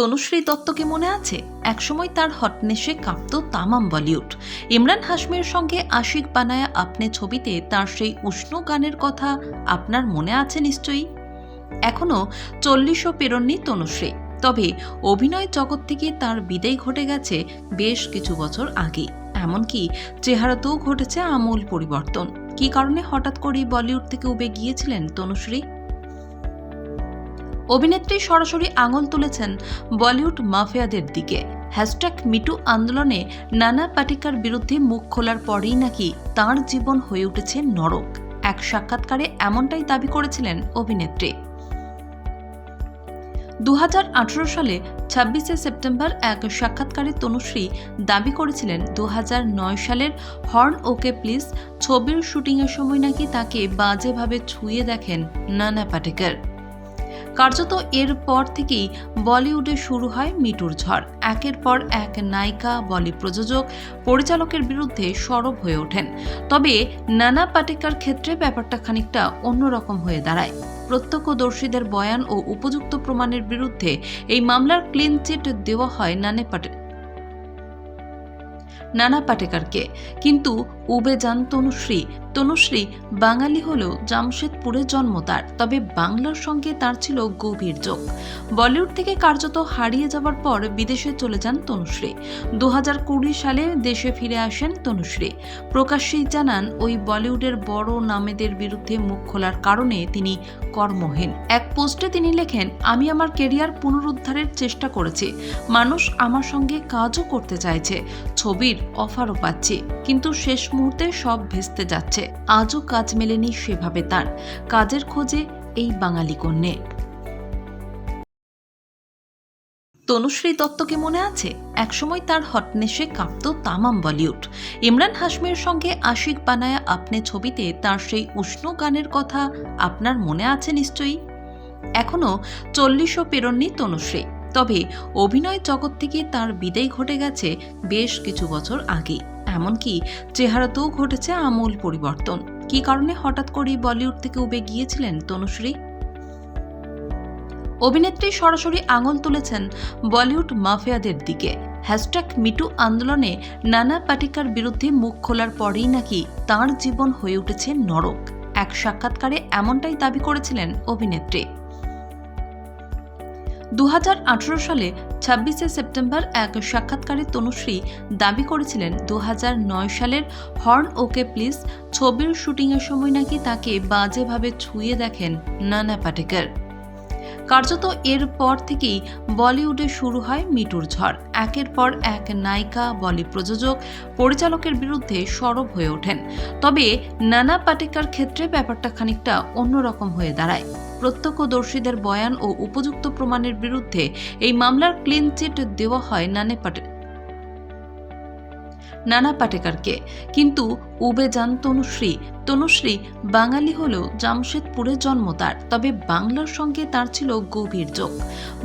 তনুশ্রী দত্তকে মনে আছে? একসময় তার হটনেসে কাঁপত তামাম বলিউড। ইমরান হাশমির সঙ্গে আশিক বানায়া আপনি ছবিতে তার সেই উষ্ণ গানের কথা আপনার মনে আছে নিশ্চয়ই? এখনও চল্লিশও পেরোননি তনুশ্রী। তবে অভিনয় জগৎ থেকে তার বিদায় ঘটে গেছে বেশ কিছু বছর আগে এমনকি চেহারাতেও ঘটেছে আমূল পরিবর্তন। কী কারণে হঠাৎ করেই বলিউড থেকে উবে গিয়েছিলেন তনুশ্রী? অভিনেত্রী সরাসরি আঙুল তুলেছেন বলিউড মাফিয়াদের দিকে। হ্যাশট্যাগ মিটু আন্দোলনে নানা পাটিকার বিরুদ্ধে মুখ খোলার পরেই নাকি তার জীবন হয়ে উঠেছে নরক। এক সাক্ষাৎকারে এমনটাই দাবি করেছিলেন অভিনেত্রী। দু হাজার আঠারো সালে ছাব্বিশে সেপ্টেম্বর এক সাক্ষাৎকারে তনুশ্রী দাবি করেছিলেন দু হাজার নয় সালের হর্ন ওকে প্লিজ ছবির শুটিংয়ের সময় নাকি তাকে বাজেভাবে ছুঁয়ে দেখেন নানা পাটেকর। কার্যত এর পর থেকেই বলিউডে শুরু হয় মিটুর ঝড়। একের পর এক নায়িকা, বলি প্রযোজক, পরিচালকের বিরুদ্ধে সরব হয়ে ওঠেন। তবে নানা পাটেকার ক্ষেত্রে ব্যাপারটা খানিকটা অন্যরকম হয়ে দাঁড়ায়। প্রত্যক্ষদর্শীদের বয়ান ও উপযুক্ত প্রমাণের বিরুদ্ধে এই মামলার ক্লিন চিট দেওয়া হয় নানে পাটে নানা পাটেকারকে। কিন্তু উবে যান তনুশ্রী। তনুশ্রী বাঙালি হলেও জামশেদপুরে জন্ম তার, তবে বাংলার সঙ্গে তার ছিল গভীর যোগ। বলিউড থেকে কার্যত হারিয়ে যাবার পর বিদেশে চলে যান তনুশ্রী। দু সালে দেশে ফিরে আসেন তনুশ্রী। প্রকাশ্যেই জানান, ওই বলিউডের বড় নামেদের বিরুদ্ধে মুখ খোলার কারণে তিনি কর্মহীন। এক পোস্টে তিনি লেখেন, আমি আমার কেরিয়ার পুনরুদ্ধারের চেষ্টা করেছি। মানুষ আমার সঙ্গে কাজও করতে চাইছে, ছবির অফারও পাচ্ছি। কিন্তু শেষ মুহূর্তে সব ভেস্তে যাচ্ছে। আজও কাজ মেলেনি সেভাবে তার। কাজের খোঁজে এই বাঙালি কন্যে। তনুশ্রী দত্তকে মনে আছে? একসময় তার হটনেসে কাঁপত তামাম বলিউড। ইমরান হাশমির সঙ্গে আশিক বানায়া আপনি ছবিতে তার সেই উষ্ণ গানের কথা আপনার মনে আছে নিশ্চয়ই? এখনও চল্লিশও পেরোননি তনুশ্রী। তবে অভিনয় জগৎ থেকে তার বিদায় ঘটে গেছে বেশ কিছু বছর আগে এমনকি চেহারাতেও ঘটেছে আমূল পরিবর্তন। কী কারণে হঠাৎ করেই বলিউড থেকে উবে গিয়েছিলেন তনুশ্রী? অভিনেত্রী সরাসরি আঙুল তুলেছেন বলিউড মাফিয়াদের দিকে। হ্যাশট্যাগ মিটু আন্দোলনে নানা পাটিকার বিরুদ্ধে মুখ খোলার পরেই নাকি তার জীবন হয়ে উঠেছে নরক। এক সাক্ষাৎকারে এমনটাই দাবি করেছিলেন অভিনেত্রী। দু হাজার আঠারো সালে ছাব্বিশে সেপ্টেম্বর এক সাক্ষাৎকারে তনুশ্রী দাবি করেছিলেন দু হাজার নয় সালের হর্ন ওকে প্লিজ, ছবির শুটিংয়ের সময় নাকি তাকে বাজেভাবে ছুঁয়ে দেখেন নানা পাটেকর। কার্যত এর পর থেকেই বলিউডে শুরু হয় মিটুর ঝড়। একের পর এক নায়িকা বলি প্রযোজক, পরিচালকের বিরুদ্ধে সরব হয়ে ওঠেন। তবে নানা পাটেকার ক্ষেত্রে ব্যাপারটা খানিকটা অন্যরকম হয়ে দাঁড়ায়। প্রত্যক্ষদর্শীদের বয়ান ও উপযুক্ত প্রমাণের বিরুদ্ধে এই মামলার ক্লিন চিট দেওয়া হয় নানে পাটে নানা পাটেকারকে। কিন্তু উবে যান তনুশ্রী। তনুশ্রী বাঙালি হলেও জামশেদপুরে জন্ম তার, তবে বাংলার সঙ্গে তার ছিল গভীর যোগ।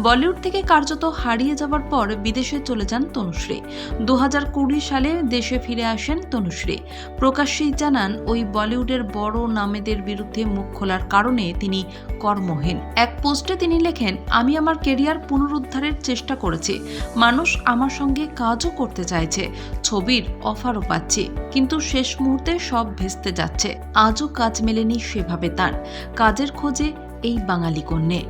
বলিউড থেকে কার্যত হারিয়ে যাওয়ার পর বিদেশে চলে যান তনুশ্রী। দু হাজার কুড়ি সালে দেশে ফিরে আসেন তনুশ্রী। প্রকাশ্যেই জানান, ওই বলিউডের বড় নামেদের বিরুদ্ধে মুখ খোলার কারণে তিনি কর্মহীন। এক পোস্টে তিনি লেখেন, আমি আমার কেরিয়ার পুনরুদ্ধারের চেষ্টা করেছি। মানুষ আমার সঙ্গে কাজও করতে চাইছে। ছবির অফারও পাচ্ছি। কিন্তু শেষ মুহূর্তে সব ভেস্তে যাচ্ছে। আজও কাজ মেলেনি সেভাবে তার। কাজের খোঁজে এই বাঙালি কন্যে।